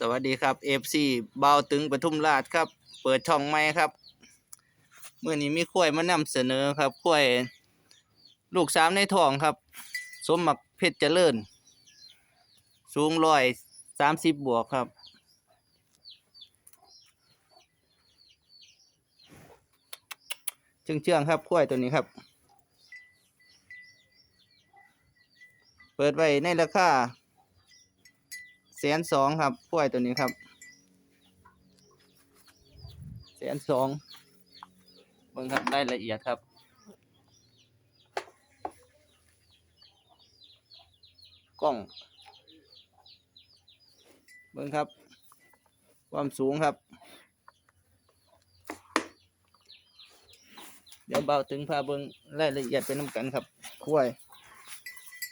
สวัสดีครับ FC เบาวตึงปทุมราชครับ เปิดช่องใหม่ครับเมื่อนี้มีข้วยมานำเสนอครับข้วยลูกสามในทองครับ สมหมักเพชรเจริญ สูงร้อยสามสิบบวกครับ เชื่องๆครับข้วยตัวนี้ครับ เปิดไว้ในราคา แสนสองครับกล้วยตัวนี้ครับแสนสองเบิ่งครับได้ละเอียดครับกล้องเบิ่งครับ ความสูงครับ เดี๋ยวเบาถึงพาเบิ่งรายละเอียดเป็นน้ำกันครับกล้วย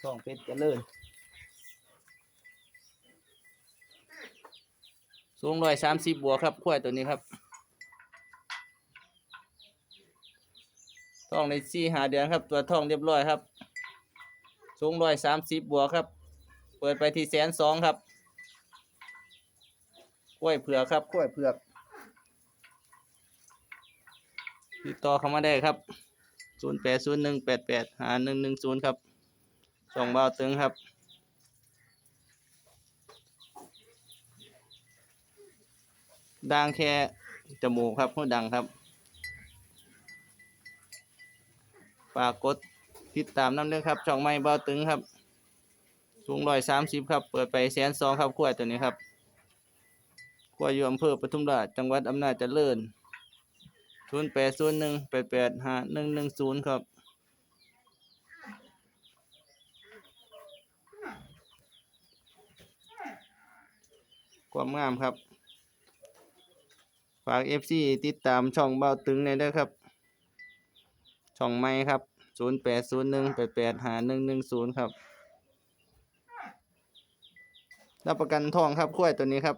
ท้องเพชรเจริญ สูงร้อยสามสิบบวกครับขั้วยตัวนี้ครับท้องในสี่หาเดือนครับ ตัวท้องเรียบร้อยครับ สูงร้อยสามสิบบวกครับ เปิดไปที่แสนสองครับกล้วยเผือกครับกล้วยเผือกติดต่อเข้ามาได้ครับศูนย์แปดศูนย์หนึ่งแปดแปดหาหนึ่งหนึ่งศูนย์ครับสองบาวตึงครับ ดังแค่จมูกครับหัวดังครับฝากกดติดตามน้ำเด้อครับ ช่องไม้เบาตึงครับ สูงร้อยสามสิบครับ เปิดไปแสนสองครับขั้วตัวนี้ครับขั้วอยู่อำเภอปทุมราชจังหวัดอำนาจเจริญศูนย์แปดศูนย์หนึ่งแปดแปดห้าหนึ่งหนึ่งศูนย์ครับความงามครับ ฝาก FC ติดตามช่องเบาตึงในอยเด้อครับ ช่องไม้ครับ0801885110ครับ รับประกันทองครับขั้วยตัวนี้ครับ